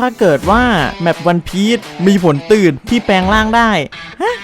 ถ้าเกิดว่าแมปวันพีชมีผลตื่นที่แปลงร่างได้ฮะ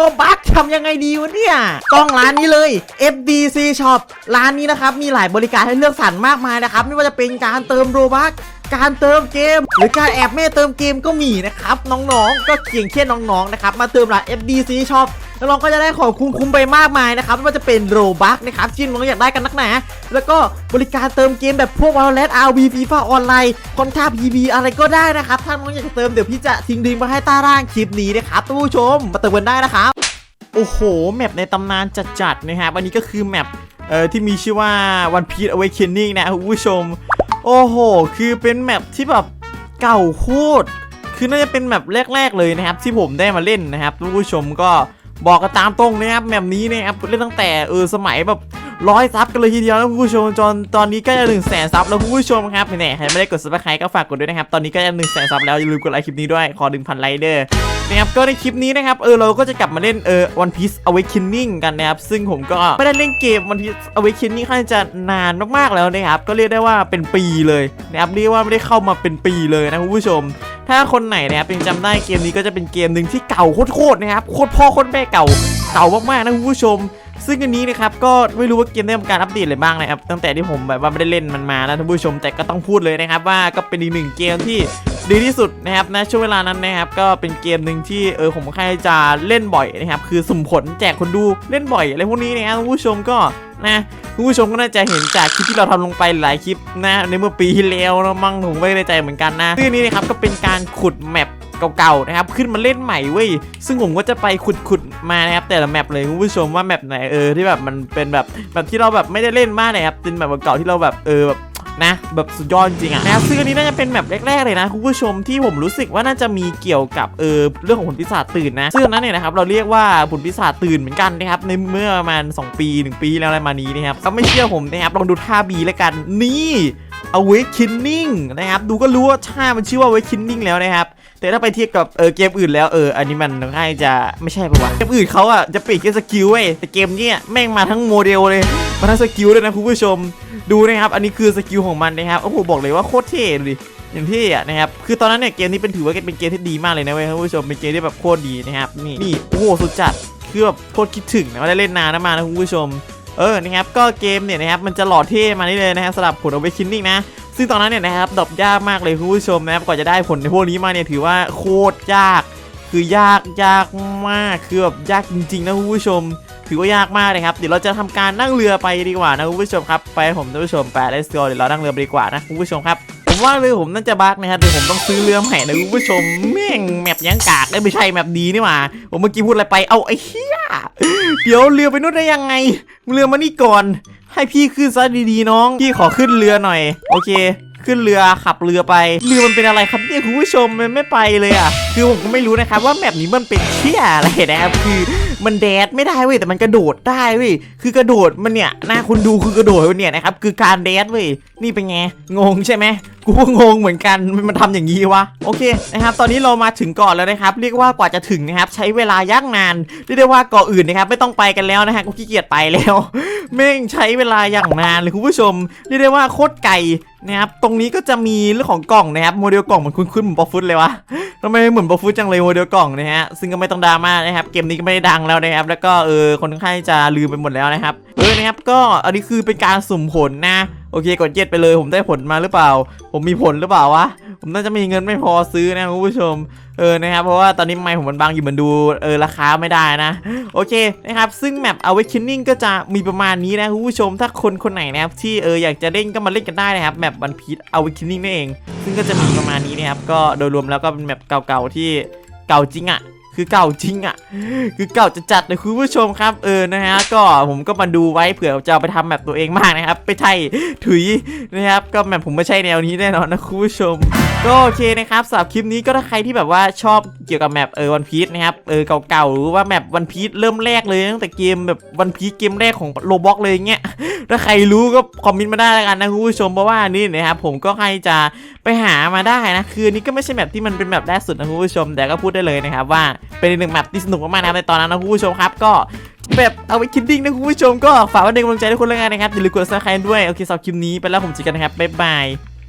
ลบัคทำยังไงดีวะเนี่ย ต้องร้านนี้เลย FBC Shop ร้านนี้นะครับมีหลายบริการให้เลือกสรรมากมายนะครับ ไม่ว่าจะเป็นการเติมโลบัคการเติมเกม หรือการแอบแม่เติมเกมก็มีนะครับ น้องๆ ก็เกียงแค่นน้องๆนะครับมาเติมร้าน FBC Shop แล้วน้องก็จะได้ของคุ้มๆไปมากมายนะครับไม่ว่าจะเป็นโลบัคนะครับที่น้องอยากได้กันนักหนาแล้วก็บริการเติมเกมแบบพวก Valorant RV FIFA ออนไลน์คอนท่า PB อะไรก็ได้นะครับถ้าน้องอยากจะเติมเดี๋ยวพี่จะทิ้งลิงก์มาให้ใต้ล่างคลิปนี้นะครับท่านผู้ชมมาเติมกันได้นะครับ โอ้โห แมปในตำนานจัดๆนะครับอันนี้ก็คือแมปเอ่อที่มีชื่อว่า One Piece Awakening นะคุณผู้ชม โอ้โห คือเป็นแมปที่แบบเก่าโคตรคือน่าจะเป็นแมปแรก ๆ เลยนะครับ ที่ผมได้มาเล่นนะครับทุกผู้ชมก็บอกกันตามตรงนะครับแมปนี้นะครับเล่นตั้งแต่เออสมัยแบบ ร้อยซับกันเลยทีเดียวนะคุณผู้ชมจนตอนนี้ก็จะหนึ่งแสนซับแล้วคุณผู้ชมครับแหน่ใครไม่ได้กดซับสไครต์ก็ฝากกดด้วยนะครับ ตอนนี้ก็จะหนึ่งแสนซับแล้วอย่าลืมกดไลค์คลิปนี้ด้วยขอหนึ่งพันไลค์เด้อนะครับก็ในคลิปนี้นะครับเออเราก็จะกลับมาเล่นเออ One Piece Awakening กันนะครับซึ่งผมก็ไม่ได้เล่นเกม One Piece Awakening ค่อนจะนานมากๆแล้วนะครับก็เรียกได้ว่าเป็นปีเลยนะครับเรียกว่าไม่ได้เข้ามาเป็นปีเลยนะคุณผู้ชม ถ้าคนไหนนะครับยังจำได้เกมนี้ก็จะเป็นเกมหนึ่งที่เก่าโคตรๆนะครับโคตรพ่อโคตรแม่เก่าเก่ามากๆนะคุณผู้ชม ซึ่งอันนี้นะครับก็ไม่รู้ว่าเกมได้ทำการอัปเดตอะไรบ้างนะครับ ตั้งแต่ที่ผมแบบว่าไม่ได้เล่นมันมานะท่านผู้ชมแต่ก็ต้องพูดเลยนะครับ ว่าก็เป็นอีกหนึ่งเกมที่ดีที่สุดนะครับณช่วงเวลานั้นนะครับก็เป็นเกมหนึ่งที่เออผมค่างจะเล่นบ่อยนะครับคือสุ่มผลแจกคนดูเล่นบ่อยอะไรพวกนี้นะครับท่านผู้ชมก็นะคุณผู้ชมก็น่าจะเห็นจากคลิปที่เราทำลงไปหลายคลิปนะในเมื่อปีที่แล้วนะมั่งผมไม่ได้ใจเหมือนกันนะซึ่งอันนี้นะครับก็เป็นการขุดแมป เก่าๆนะครับขึ้นมาเล่นใหม่เว้ยซึ่งผมก็จะไปขุดๆมานะครับแต่ละแมปเลยคุณผู้ชมว่าแมปไหนเออที่แบบมันเป็นแบบแบบที่เราแบบไม่ได้เล่นมากเลยครับเป็นแบบเก่าที่เราแบบเออแบบนะแบบสุดยอดจริงอะนะซึ่งอันนี้น่าจะเป็นแมปแรกๆเลยนะคุณผู้ชมที่ผมรู้สึกว่าน่าจะมีเกี่ยวกับเออเรื่องของผลปีศาจตื่นนะซึ่งนั้นเนี่ยนะครับเราเรียกว่าผลปีศาจตื่นเหมือนกันนะครับในเมื่อประมาณ 2 ปี 1 ปีแล้วอะไรมานี้นะครับก็ไม่เชื่อผมนะครับลองดูท่าบีแล้วกันนี่ Awakening นะครับดูก็รู้ว่าท่ามันชื่อว่า Awakening แล้วนะครับ แต่ถ้าไปเทียบกับเออเกมอื่นแล้วเอออันนี้มันง่ายจะไม่ใช่ปะวะเกมอื่นเขาอะจะปลี่ยนแค่สกิลเว้ยแต่เกมเนี้ยแม่งมาทั้งโมเดลเลยมาทั้งสกิลเลยนะคุณผู้ชมดูนะครับอันนี้คือสกิลของมันนะครับโอ้โหบอกเลยว่าโคตรเท่ดูดิอย่างเท่อะนะครับคือตอนนั้นเนี่ยเกมนี้เป็นถือว่าเป็นเกมที่ดีมากเลยนะเว้ยคุณผู้ชมเป็นเกมที่แบบโคตรดีนะครับนี่นี่โอ้โหสุดจัดคือแบบโคตรคิดถึงนะว่าได้เล่นนานนะมานะคุณผู้ชมเออนะครับก็เกมเนี่ยนะครับมันจะหล่อเท่มานี่เลยนะครับสำหรับผล Awakening นะ ซึ่งตอนนั้นเนี่ยนะครับดรอปยากมากเลยคุณผู้ชมนะครับกว่าจะได้ผลในพวกนี้มาเนี่ยถือว่าโคตรยาก คือยากยากมากคือแบบยากจริงๆนะคุณผู้ชม ถือว่ายากมากเลยครับเดี๋ยวเราจะทำการนั่งเรือไปดีกว่านะคุณผู้ชมครับไปผมท่านผู้ชมไป let's go เดี๋ยวเรานั่งเรือไปดีกว่านะคุณผู้ชมครับผมว่าเรือผมน่าจะบักนะครับเดี๋ยวผมต้องซื้อเรือใหม่นะคุณผู้ชมแม่งแมปยังกากได้ไม่ใช่แมปดีนี่หว่าผมเมื่อกี้พูดอะไรไปเอาไอ้เหี้ย เดี๋ยวเรือไปนู่นได้ยังไงเรือมานี่ก่อน ให้พี่ขึ้นซะดีๆน้อง พี่ขอขึ้นเรือหน่อย โอเค ขึ้นเรือขับเรือไป เรือมันเป็นอะไรครับเนี่ยคุณผู้ชมมันไม่ไปเลยอะ คือผมก็ไม่รู้นะครับว่าแมปนี้มันเป็นเชี่ยอะไรนะครับคือมันแดดไม่ได้เว้ยแต่มันกระโดดได้เว้ยคือกระโดดมันเนี่ยหน้าคุณดูคือกระโดดมันเนี่ยนะครับคือการแดดเว้ยนี่เป็นไงงงใช่ไหม กูก็งงเหมือนกันมันมันทำอย่างนี้วะโอเคนะครับตอนนี้เรามาถึงเกาะแล้วนะครับ เรียกว่ากว่าจะถึงนะครับ ใช้เวลายากนานเรียกได้ว่าเกาะอื่นนะครับไม่ต้องไปกันแล้วนะฮะกูขี้เกียจไปแล้วแม่งใช้เวลาอย่างนานเลยคุณผู้ชมเรียกได้ว่าโคตรไกลนะครับตรงนี้ก็จะมีเรื่องของกล่องนะครับโมเดลกล่องเหมือนคุ้นๆเหมือนบอฟฟุตเลยวะทำไมเหมือนบอฟุตจังเลยโมเดลกล่องนะฮะซึ่งก็ไม่ต้องดราม่านะครับเกมนี้ก็ไม่ได้ดังแล้วนะครับแล้วก็เออคนข้างจะลืมไปหมดแล้วนะครับ เออนะครับก็อันนี้คือเป็นการสุ่มผลนะ โอเคกดเจ็ดไปเลย ผมได้ผลมาหรือเปล่า ผมมีผลหรือเปล่าวะผมน่าจะมีเงินไม่พอซื้อนะคุณผู้ชมเออนะครับเพราะว่าตอนนี้ไมค์ผมมันบางอยู่มันดูเออราคาไม่ได้นะโอเคนะครับซึ่งแมป Awakening ก็จะมีประมาณนี้นะคุณผู้ชมถ้าคนคนไหนนะครับที่เอออยากจะเล่นก็มาเล่นกันได้นะครับแมป One Piece Awakening นั่นเอง ซึ่งก็จะมีประมาณนี้นะครับก็โดยรวมแล้วก็เป็นแมปเก่าๆที่เก่าจริงอะ่ะ คือเก่าจริงอะ คือเก่าจะจัดเลยคุณผู้ชมครับเออนะฮะก็ผมก็มาดูไว้เผื่อจะเอาไปทำแบบตัวเองมากนะครับไปไทยถุยนะครับก็แบบผมไม่ใช่แนวนี้แน่นอนนะคุณผู้ชม ก็โอเคนะครับสำหรับคลิปนี้ก็ถ้าใครที่แบบว่าชอบเกี่ยวกับแมปเออวันพีชนะครับเออเก่าๆหรือว่าแมปวันพีชเริ่มแรกเลยตั้งแต่เกมแบบวันพีชเกมแรกของโลบ็อกเลยเงี้ยถ้าใครรู้ก็คอมเมนต์มาได้แล้วกันนะคุณผู้ชมเพราะว่านี่นะครับผมก็ใครจะไปหามาได้นะ คือนนี้ก็ไม่ใช่แมปที่มันเป็นแมปแรกสุดนะคุณผู้ชม แต่ก็พูดได้เลยนะครับว่าเป็นอีกหนึ่งแมปที่สนุกมากๆนะในตอนนั้นนะคุณผู้ชมครับก็แบบเอาไว้คิดดิ้งนะคุณผู้ชมก็ฝากไว้ในกำลังใจทุกคนแล้วกันนะครับอย่าลืมกดซับสไครต์ด้วยโอเคสำหรับคลิปนี้ไปแล้วผมเจอกันนะครับบ๊ายบาย